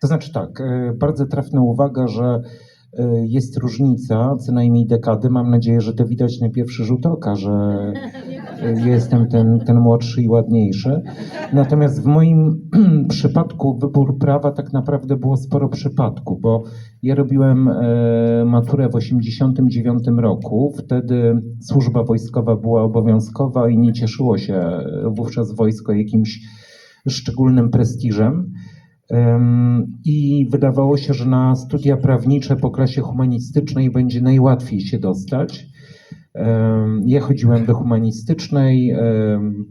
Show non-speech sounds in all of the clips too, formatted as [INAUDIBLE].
To znaczy tak, e, bardzo trafna uwaga, że e, jest różnica, co najmniej dekady. Mam nadzieję, że to widać na pierwszy rzut oka, że e, [LAUGHS] jestem ten, ten młodszy i ładniejszy. Natomiast w moim [CLEARS THROAT] przypadku wybór prawa tak naprawdę było sporo przypadku, bo ja robiłem maturę w 89 roku. Wtedy służba wojskowa była obowiązkowa i nie cieszyło się wówczas wojsko jakimś szczególnym prestiżem. I wydawało się, że na studia prawnicze po klasie humanistycznej będzie najłatwiej się dostać. Ja chodziłem do humanistycznej,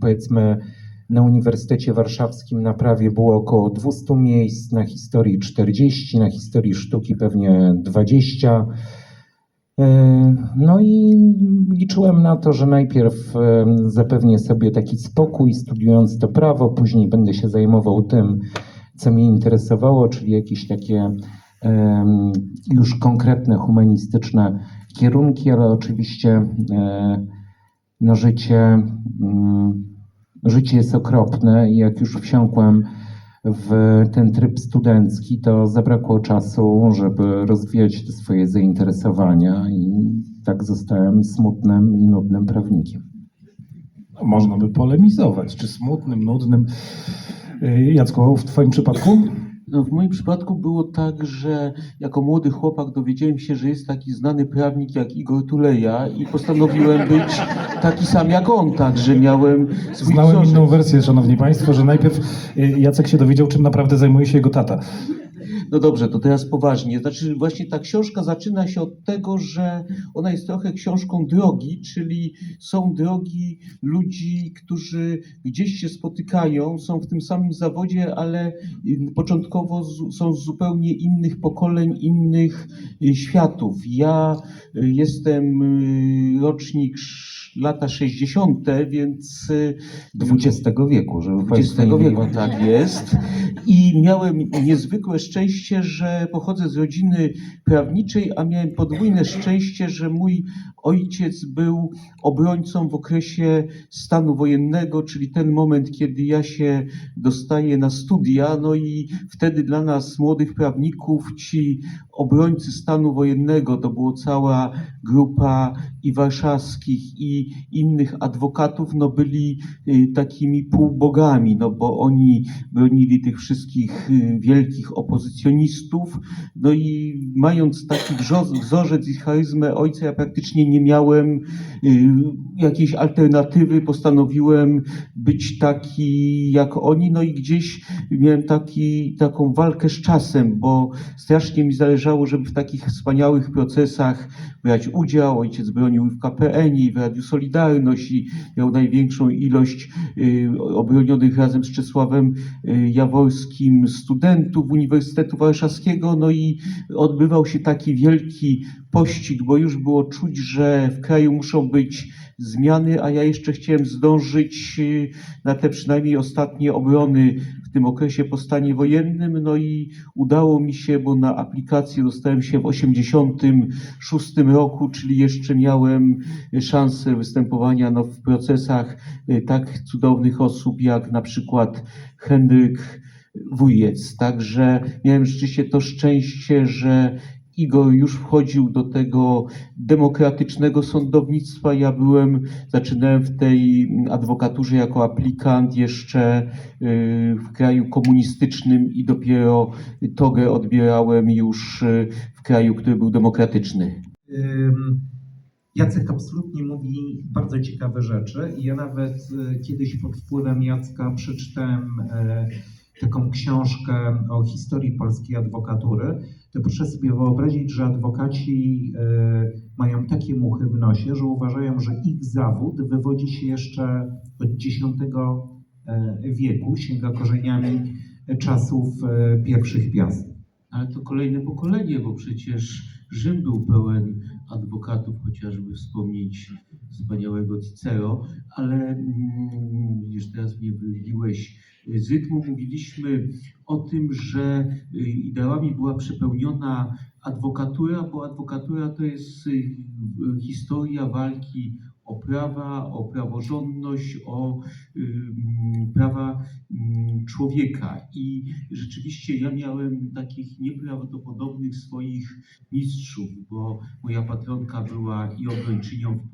powiedzmy na Uniwersytecie Warszawskim na prawie było około 200 miejsc, na historii 40, na historii sztuki pewnie 20. Yy, No i liczyłem na to, że najpierw zapewnię sobie taki spokój studiując to prawo, później będę się zajmował tym, co mnie interesowało, czyli jakieś takie już konkretne humanistyczne kierunki, ale oczywiście e, no życie, mm, życie jest okropne i jak już wsiąkłem w ten tryb studencki, to zabrakło czasu, żeby rozwijać te swoje zainteresowania i tak zostałem smutnym i nudnym prawnikiem. Można by polemizować, czy smutnym, nudnym. Y, Jacku, w Twoim przypadku? No, w moim przypadku było tak, że jako młody chłopak dowiedziałem się, że jest taki znany prawnik jak Igor Tuleja i postanowiłem być taki sam jak on, także miałem Znałem wzorzec. inną wersję, szanowni państwo, że najpierw y, Jacek się dowiedział, czym naprawdę zajmuje się jego tata. No dobrze, to teraz poważnie. Znaczy właśnie ta książka zaczyna się od tego, że ona jest trochę książką drogi, czyli są drogi ludzi, którzy gdzieś się spotykają, są w tym samym zawodzie, ale początkowo są z zupełnie innych pokoleń, innych y, światów. Ja y, jestem y, rocznik lata 60., więc XX wieku, żeby XX wieku, mieli- tak jest. I miałem niezwykłe szczęście, że pochodzę z rodziny prawniczej, a miałem podwójne szczęście, że mój ojciec był obrońcą w okresie stanu wojennego, czyli ten moment, kiedy ja się dostaję na studia. No i wtedy dla nas, młodych prawników, ci obrońcy stanu wojennego to była cała grupa i warszawskich, i innych adwokatów, no byli y, takimi półbogami, no bo oni bronili tych wszystkich y, wielkich opozycjonistów. No i mając taki wzorzec i charyzmę ojca, ja praktycznie nie miałem y, jakiejś alternatywy. Postanowiłem być taki jak oni, no i gdzieś miałem taki, taką walkę z czasem, bo strasznie mi zależało, żeby w takich wspaniałych procesach brać udział. Ojciec bronił w KPN-ie, w Radiu Solidarność i miał największą ilość y, obronionych razem z Czesławem y, Jaworskim studentów Uniwersytetu Warszawskiego. No i odbywał się taki wielki pościg, bo już było czuć, że w kraju muszą być zmiany, a ja jeszcze chciałem zdążyć y, na te przynajmniej ostatnie obrony w tym okresie po stanie wojennym. No i udało mi się, bo na aplikację dostałem się w 86 roku, czyli jeszcze miałem szansę występowania no, w procesach y, tak cudownych osób jak na przykład Henryk Wujec. Także miałem rzeczywiście to szczęście, że Igor już wchodził do tego demokratycznego sądownictwa. Ja byłem, zaczynałem w tej adwokaturze jako aplikant jeszcze y, w kraju komunistycznym i dopiero togę odbierałem już y, w kraju, który był demokratyczny. Jacek absolutnie mówi bardzo ciekawe rzeczy ja nawet y, kiedyś pod wpływem Jacka przeczytałem y, taką książkę o historii polskiej adwokatury, to proszę sobie wyobrazić, że adwokaci y, mają takie muchy w nosie, że uważają, że ich zawód wywodzi się jeszcze od X y, wieku, sięga korzeniami czasów y, pierwszych piast. Ale to kolejne pokolenie, bo przecież Rzym był pełen adwokatów, chociażby wspomnieć wspaniałego Cicero, ale mm, widzisz, teraz mnie wybiłeś z rytmu. Mówiliśmy o tym, że y, ideałami była przepełniona adwokatura, bo adwokatura to jest y, historia walki o prawa, o praworządność, o prawa człowieka. I rzeczywiście ja miałem takich nieprawdopodobnych swoich mistrzów, bo moja patronka była i obrończynią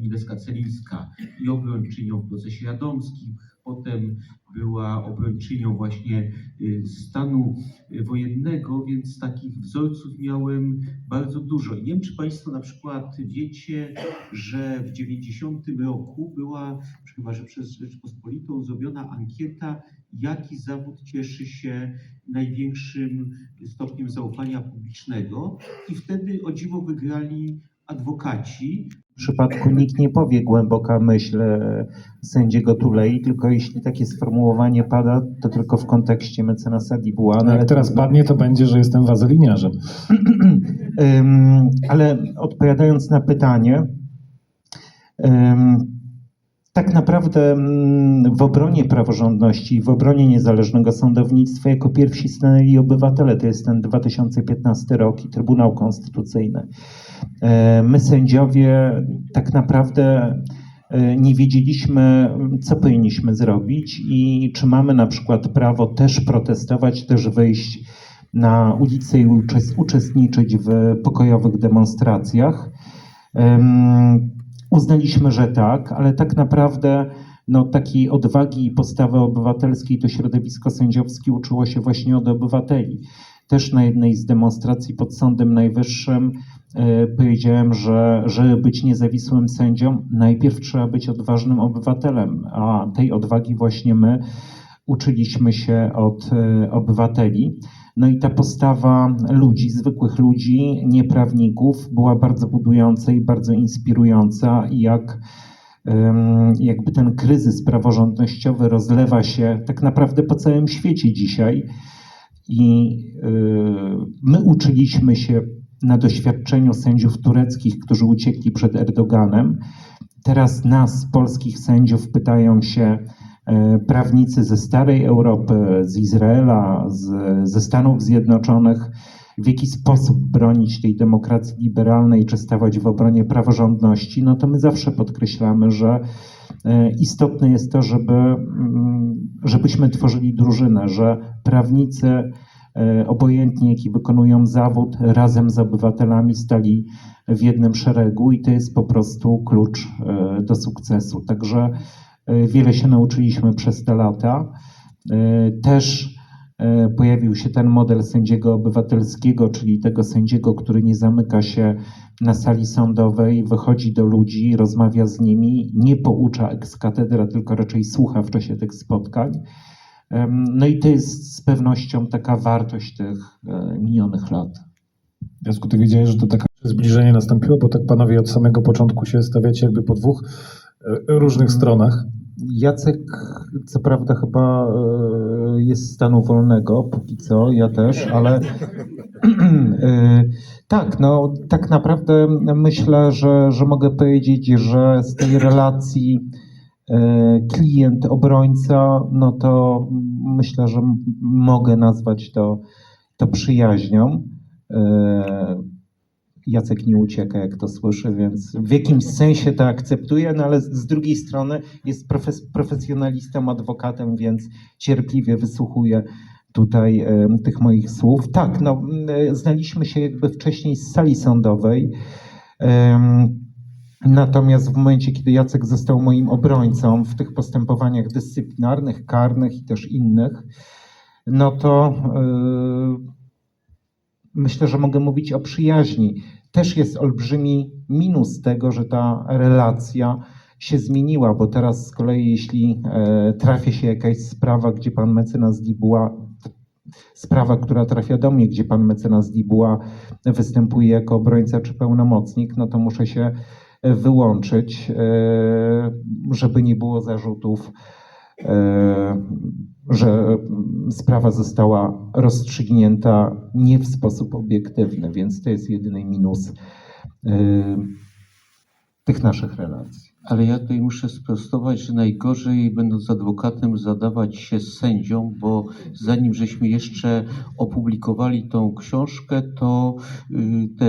Mileska Celińska, i obrończynią w procesie radomskim, potem była obrończynią właśnie y, stanu wojennego, więc takich wzorców miałem bardzo dużo. Nie wiem, czy Państwo na przykład wiecie, że w 90 roku była, chyba że przez Rzeczpospolitą, zrobiona ankieta, jaki zawód cieszy się największym stopniem zaufania publicznego i wtedy o dziwo wygrali adwokaci, przypadku nikt nie powie głęboka myśl e, sędziego Tulei, tylko jeśli takie sformułowanie pada, to tylko w kontekście mecenasa Dibuła. No jak teraz padnie, to będzie, że jestem wazeliniarzem. [CLEARS THROAT] Ale odpowiadając na pytanie, tak naprawdę mm, w obronie praworządności, w obronie niezależnego sądownictwa jako pierwsi stanęli obywatele. To jest ten 2015 rok i Trybunał Konstytucyjny. E, My sędziowie tak naprawdę e, nie wiedzieliśmy, co powinniśmy zrobić i czy mamy na przykład prawo też protestować, też wyjść na ulicę i uczes- uczestniczyć w pokojowych demonstracjach. Em, Uznaliśmy, że tak, ale tak naprawdę no, takiej odwagi i postawy obywatelskiej to środowisko sędziowskie uczyło się właśnie od obywateli. Też na jednej z demonstracji pod Sądem Najwyższym e, powiedziałem, że żeby być niezawisłym sędzią, najpierw trzeba być odważnym obywatelem, a tej odwagi właśnie my uczyliśmy się od e, obywateli. No i ta postawa ludzi, zwykłych ludzi, nieprawników, była bardzo budująca i bardzo inspirująca. Jak jakby ten kryzys praworządnościowy rozlewa się tak naprawdę po całym świecie dzisiaj. I y, my uczyliśmy się na doświadczeniu sędziów tureckich, którzy uciekli przed Erdoganem. Teraz nas, polskich sędziów, pytają się, e, prawnicy ze starej Europy, z Izraela, z, ze Stanów Zjednoczonych, w jaki sposób bronić tej demokracji liberalnej, czy stawać w obronie praworządności, no to my zawsze podkreślamy, że e, istotne jest to, żeby, mm, żebyśmy tworzyli drużynę, że prawnicy, e, obojętnie jaki wykonują zawód, razem z obywatelami stali w jednym szeregu i to jest po prostu klucz e, do sukcesu. Także wiele się nauczyliśmy przez te lata. Też pojawił się ten model sędziego obywatelskiego, czyli tego sędziego, który nie zamyka się na sali sądowej, wychodzi do ludzi, rozmawia z nimi, nie poucza ex cathedra, tylko raczej słucha w czasie tych spotkań. No i to jest z pewnością taka wartość tych e, minionych lat. Jacku, ty wiedziałeś, że to takie zbliżenie nastąpiło, bo tak panowie od samego początku się stawiacie jakby po dwóch e, różnych stronach. Jacek, co prawda, chyba e, jest stanu wolnego, póki co, ja też, ale e, tak, no tak naprawdę myślę, że, że mogę powiedzieć, że z tej relacji e, klient-obrońca, no to myślę, że mogę nazwać to, to przyjaźnią. E, Jacek nie ucieka, jak to słyszy, więc w jakimś sensie to akceptuję, no ale z- drugiej strony jest profes, profesjonalistą, adwokatem, więc cierpliwie wysłuchuje tutaj em, tych moich słów. Tak, no, m, znaliśmy się jakby wcześniej z sali sądowej. Em, Natomiast w momencie, kiedy Jacek został moim obrońcą w tych postępowaniach dyscyplinarnych, karnych i też innych, no to yy, myślę, że mogę mówić o przyjaźni. Też jest olbrzymi minus tego, że ta relacja się zmieniła, bo teraz z kolei jeśli e, trafia się jakaś sprawa, gdzie pan mecenas Dibuła, sprawa, która trafia do mnie, gdzie pan mecenas Dibuła występuje jako obrońca czy pełnomocnik, no to muszę się e, wyłączyć, e, żeby nie było zarzutów, że sprawa została rozstrzygnięta nie w sposób obiektywny, więc to jest jedyny minus e, tych naszych relacji. Ale ja tutaj muszę sprostować, że najgorzej będąc adwokatem zadawać się z sędzią, bo zanim żeśmy jeszcze opublikowali tą książkę, to y, te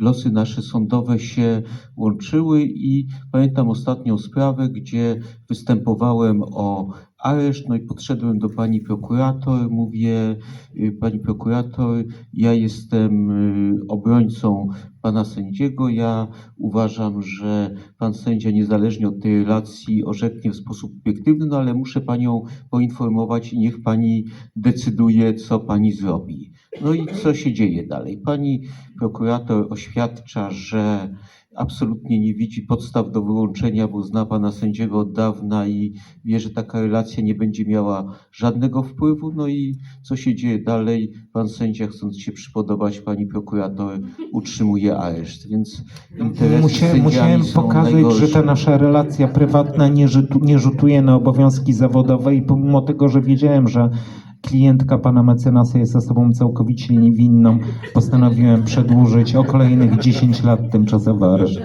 losy nasze sądowe się łączyły i pamiętam ostatnią sprawę, gdzie występowałem o areszt, no i podszedłem do pani prokurator, mówię, y, pani prokurator, ja jestem y, obrońcą pana sędziego, ja uważam, że pan sędzia niezależnie od tej relacji orzeknie w sposób obiektywny, no ale muszę panią poinformować i niech pani decyduje, co pani zrobi. No i co się dzieje dalej? Pani prokurator oświadcza, że absolutnie nie widzi podstaw do wyłączenia, bo zna pana sędziego od dawna i wie, że taka relacja nie będzie miała żadnego wpływu. No i co się dzieje dalej? Pan sędzia, chcąc się przypodobać pani prokurator, utrzymuje areszt, więc musiałem są pokazać, najgorsze. że ta nasza relacja prywatna nie, rzutu, nie rzutuje na obowiązki zawodowe i pomimo tego, że wiedziałem, że klientka pana mecenasa jest osobą całkowicie niewinną, postanowiłem przedłużyć o kolejnych 10 lat tymczasowy areszt.